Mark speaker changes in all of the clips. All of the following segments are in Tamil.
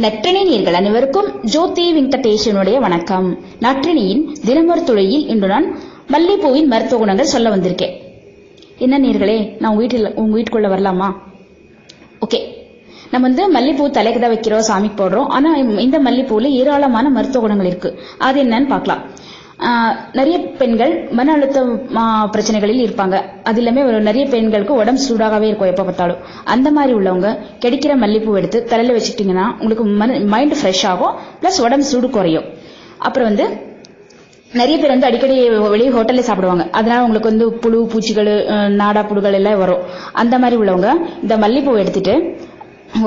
Speaker 1: நற்றினை நீர்கள் அனைவருக்கும் ஜோதி வெங்கடேஷனுடைய வணக்கம். நற்றினியின் தினமொரு துறையில் இன்று நான் மல்லிப்பூவின் மருத்துவ குணங்கள் சொல்ல வந்திருக்கேன். என்ன நீர்களே நான் உங்க வீட்டில் உங்க வீட்டுக்குள்ள வரலாமா? ஓகே. நம்ம வந்து மல்லிப்பூ தலைக்கு தான் வைக்கிறோம் சாமிக்கு போடுறோம். ஆனா இந்த மல்லிப்பூவில் ஏராளமான மருத்துவ குணங்கள் இருக்கு. அது என்னன்னு பார்க்கலாம். நிறைய பெண்கள் மன அழுத்த பிரச்சனைகளில் இருப்பாங்க. அது இல்லாம ஒரு நிறைய பெண்களுக்கு உடம்பு சூடாகவே இருக்கும் எப்ப பார்த்தாலும். அந்த மாதிரி உள்ளவங்க கிடைக்கிற மல்லிப்பூ எடுத்து தலையில வச்சுக்கிட்டீங்கன்னா உங்களுக்கு மைண்ட் ஃப்ரெஷ் ஆகும். பிளஸ் உடம்பு சூடு குறையும். அப்புறம் வந்து நிறைய பேர் வந்து அடிக்கடி வெளியே ஹோட்டல்ல சாப்பிடுவாங்க. அதனால உங்களுக்கு வந்து புழு பூச்சிகள் நாடா புழுகள் எல்லாம் வரும். அந்த மாதிரி உள்ளவங்க இந்த மல்லிப்பூ எடுத்துட்டு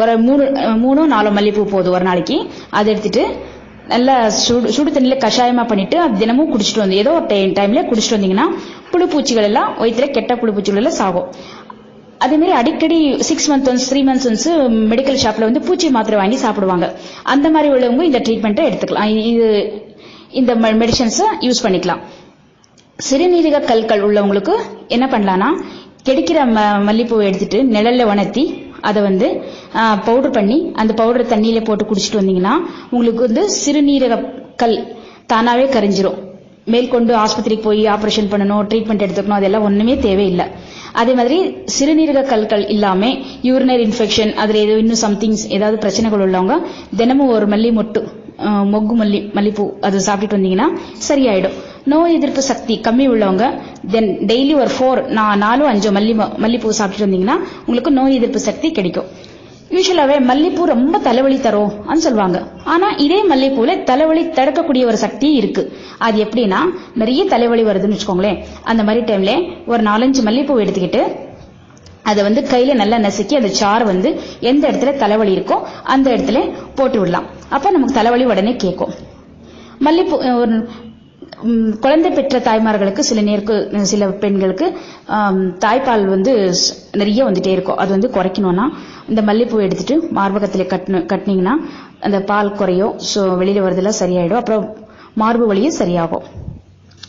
Speaker 1: ஒரு மூணு மூணு மூணோ நாலோ மல்லிப்பூ போதும் ஒரு நாளைக்கு. அதை எடுத்துட்டு நல்லா சுடு சுடு தண்ணியில கஷாயமா பண்ணிட்டு அது தினமும் குடிச்சிட்டு வந்து ஏதோ ஒரு டைம்ல குடிச்சிட்டு வந்தீங்கன்னா புழு பூச்சிகள் எல்லாம் வயிற்றுல கெட்ட புழு பூச்சிகள் எல்லாம் சாகும். அதே மாதிரி அடிக்கடி six month once three months once medical ஷாப்ல வந்து பூச்சி மாத்திரை வாங்கி சாப்பிடுவாங்க. அந்த மாதிரி உள்ளவங்க இந்த ட்ரீட்மெண்ட்டை எடுத்துக்கலாம். இது இந்த மெடிசன்ஸை யூஸ் பண்ணிக்கலாம். சிறுநீரக கற்கள் உள்ளவங்களுக்கு என்ன பண்ணலாம்னா கிடைக்கிற ம- மல்லிப்பூவை எடுத்துட்டு நிழல்ல உணர்த்தி அதை வந்து பவுடர் பண்ணி அந்த பவுடர் தண்ணியில போட்டு குடிச்சிட்டு வந்தீங்கன்னா உங்களுக்கு வந்து சிறுநீரக கல் தானாவே கரைஞ்சிரும். மேற்கொண்டு ஆஸ்பத்திரிக்கு போய் ஆபரேஷன் பண்ணணும் ட்ரீட்மெண்ட் எடுத்துக்கணும் அதெல்லாம் ஒண்ணுமே தேவையில்லை. அதே மாதிரி சிறுநீரக கற்கள் இல்லாம யூரினரி இன்ஃபெக்ஷன் அதுல ஏதோ இன்னும் சம்திங்ஸ் ஏதாவது பிரச்சனைகள் உள்ளவங்க தினமும் ஒரு மல்லி மொட்டு மொக்கு மல்லி மல்லிப்பூ அது சாப்பிட்டுட்டு வந்தீங்கன்னா சரியாயிடும். நோய் எதிர்ப்பு சக்தி கம்மி உள்ளவங்க தென் டெய்லி ஒரு ஃபோர் நான் நாலோ அஞ்சோ மல்லி மல்லிப்பூ சாப்பிட்டு வந்தீங்கன்னா உங்களுக்கு நோய் எதிர்ப்பு சக்தி கிடைக்கும். யூஸ்வலாவே மல்லிப்பூ ரொம்ப தலைவலி தரும் சொல்லுவாங்க ஆனா இதே மல்லிப்பூல தலைவலி தடுக்கக்கூடிய ஒரு சக்தி இருக்கு. அது எப்படின்னா நிறைய தலைவலி வருதுன்னு வச்சுக்கோங்களேன். அந்த மாதிரி டைம்ல ஒரு நாலஞ்சு மல்லிப்பூ எடுத்துக்கிட்டு அதை வந்து கையில நல்லா நசுக்கி அந்த சாறு வந்து எந்த இடத்துல தலைவலி இருக்கோ அந்த இடத்துல போட்டு விடலாம். அப்ப நமக்கு தலைவலி உடனே கேட்கும். மல்லிப்பூ ஒரு குழந்தை பெற்ற தாய்மார்களுக்கு சில நேருக்கு சில பெண்களுக்கு தாய்ப்பால் வந்து நிறைய வந்துட்டே இருக்கும். அது வந்து குறைக்கணும்னா இந்த மல்லிப்பூ எடுத்துட்டு மார்பகத்தில் கட்டின கட்டினீங்கன்னா அந்த பால் குறையும். ஸோ வெளியில் வரதெல்லாம் சரியாயிடும். அப்புறம் மார்பு வலியும் சரியாகும்.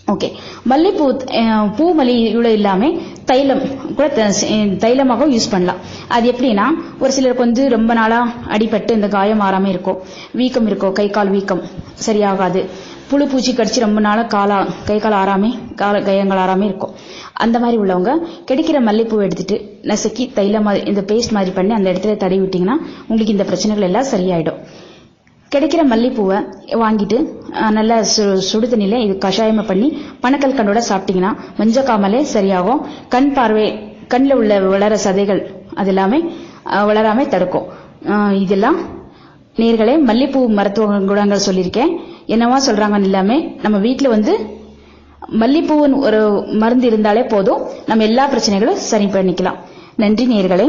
Speaker 1: ஓகே. மல்லிப்பூ அஹ், பூ மல்லியோட இல்லாமல் தைலம் கூட த- தைலமாகவும் யூஸ் பண்ணலாம். அது எப்படின்னா ஒரு சிலருக்கு வந்து ரொம்ப நாளாக அடிபட்டு இந்த காயம் மாறாமல் இருக்கும். வீக்கம் இருக்கும் கை கால் வீக்கம் சரியாகாது. புழு பூச்சி கடிச்சு ரொம்ப நாளாக காலா கை கால் ஆறாமே கால கையங்கள் ஆறாமே இருக்கும். அந்த மாதிரி உள்ளவங்க கிடைக்கிற மல்லிப்பூ எடுத்துட்டு நசுக்கி தைலம் மாதிரி இந்த பேஸ்ட் மாதிரி பண்ணி அந்த இடத்துல தடவி விட்டீங்கன்னா உங்களுக்கு இந்த பிரச்சனைகள் எல்லாம் சரியாயிடும். கிடைக்கிற மல்லிப்பூவை வாங்கிட்டு நல்லா சு- சுடு தண்ணியில இது கஷாயமை பண்ணி பனக்கல் கண்டோட சாப்பிட்டீங்கன்னா மஞ்சக்காமலே சரியாகும். கண் பார்வை கண்ணில் உள்ள வளர சதைகள் அது எல்லாமே அஹ், தடுக்கும். இதெல்லாம் நேர்களே மல்லிப்பூ மருத்துவ குணங்கள் சொல்லியிருக்கேன். என்னவா சொல்றாங்கன்னு எல்லாமே நம்ம வீட்டில் வந்து மல்லிப்பூவின் ஒரு மருந்து இருந்தாலே போதும். நம்ம எல்லா பிரச்சனைகளும் சரி பண்ணிக்கலாம். நன்றி நேர்களே